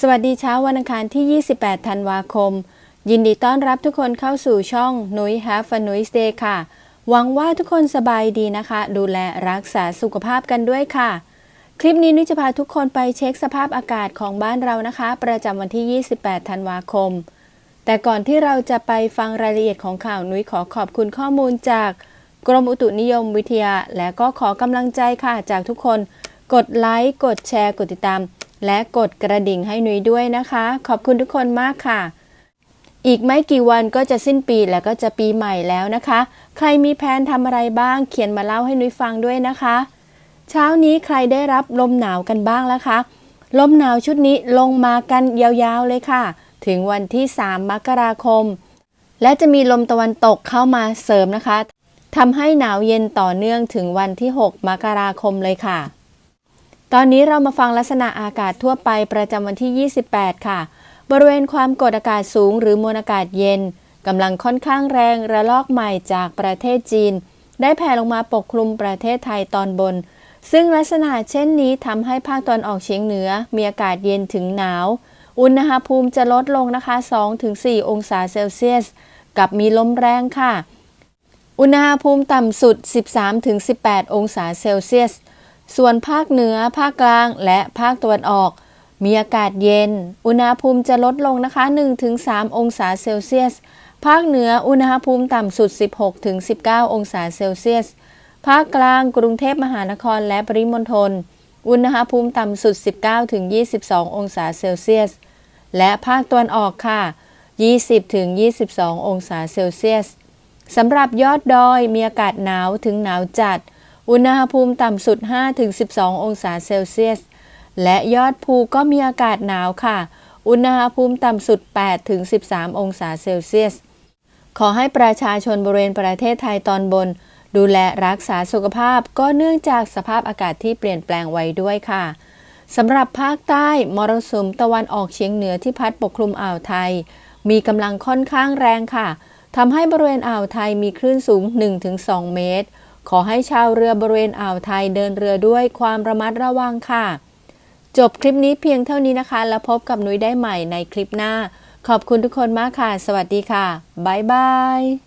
สวัสดีเช้าวันอังคารที่ 28 ธันวาคม ยินดีต้อนรับทุกคนเข้าสู่ช่องนุ้ย Have a Nice Day ค่ะ หวังว่าทุกคนสบายดีนะคะ ดูแลรักษาสุขภาพกันด้วยค่ะ คลิปนี้นุ้ยจะพาทุกคนไปเช็คสภาพอากาศของบ้านเรานะคะ ประจำวันที่ 28 ธันวาคม แต่ก่อนที่เราจะไปฟังรายละเอียดของข่าวนุ้ยขอขอบคุณข้อมูลจากกรมอุตุนิยมวิทยา และก็ขอกำลังใจค่ะจากทุกคน กดไลค์กดแชร์กดติดตาม และกดกระดิ่งให้นุ้ยด้วยนะคะ ขอบคุณทุกคนมากค่ะ อีกไม่กี่วันก็จะสิ้นปีแล้วก็จะปีใหม่แล้วนะคะ ใครมีแผนทำอะไรบ้าง เขียนมาเล่าให้นุ้ยฟังด้วยนะคะ เช้านี้ใครได้รับลมหนาวกันบ้างแล้วคะลมหนาวชุดนี้ลงมากันยาวๆเลยค่ะ ถึงวันที่ 3 มกราคม และจะมีลมตะวันตกเข้ามาเสริมนะคะทำให้หนาวเย็นต่อเนื่องถึงวันที่ 6 มกราคมเลยค่ะ ตอนนี้เรามาฟังลักษณะอากาศทั่วไปประจำวันที่ 28 ค่ะ บริเวณความกดอากาศสูงหรือมวลอากาศเย็นกำลังค่อนข้างแรงระลอกใหม่จากประเทศจีน ได้แผ่ลงมาปกคลุมประเทศไทยตอนบน ซึ่งลักษณะเช่นนี้ทำให้ภาคตอนออกเฉียงเหนือ มีอากาศเย็นถึงหนาว อุณหภูมิจะลดลงนะคะ 2-4 องศาเซลเซียส กับมีลมแรงค่ะ อุณหภูมิต่ำสุด 13-18 องศาเซลเซียส ส่วนภาคเหนือ ภาคกลาง และภาคตะวันออก มีอากาศเย็น อุณหภูมิจะลดลงนะคะ 1-3 องศาเซลเซียส ภาคเหนืออุณหภูมิต่ำสุด 16-19 องศาเซลเซียส ภาคกลางกรุงเทพมหานครและปริมณฑล อุณหภูมิต่ำสุด 19-22 องศาเซลเซียส และภาคตะวันออกค่ะ 20-22 องศาเซลเซียสสำหรับยอดดอยมีอากาศหนาวถึงหนาวจัด อุณหภูมิต่ำสุด 5-12 องศาเซลเซียส และยอดภูก็มีอากาศหนาวค่ะ อุณหภูมิต่ำสุด 8-13 องศาเซลเซียส ขอให้ประชาชนบริเวณประเทศไทยตอนบน ดูแลรักษาสุขภาพก็เนื่องจากสภาพอากาศที่เปลี่ยนแปลงไว้ด้วยค่ะสำหรับภาคใต้มรสุมตะวันออกเฉียงเหนือที่พัดปกคลุมอ่าวไทย มีกำลังค่อนข้างแรงค่ะทำให้บริเวณอ่าวไทยมีคลื่นสูง 1-2 เมตร ขอให้ชาวเรือบริเวณอ่าวไทยเดินเรือด้วยความระมัดระวังค่ะ จบคลิปนี้เพียงเท่านี้นะคะ แล้วพบกับนุ้ยได้ใหม่ในคลิปหน้า ขอบคุณทุกคนมากค่ะ สวัสดีค่ะ บ๊ายบาย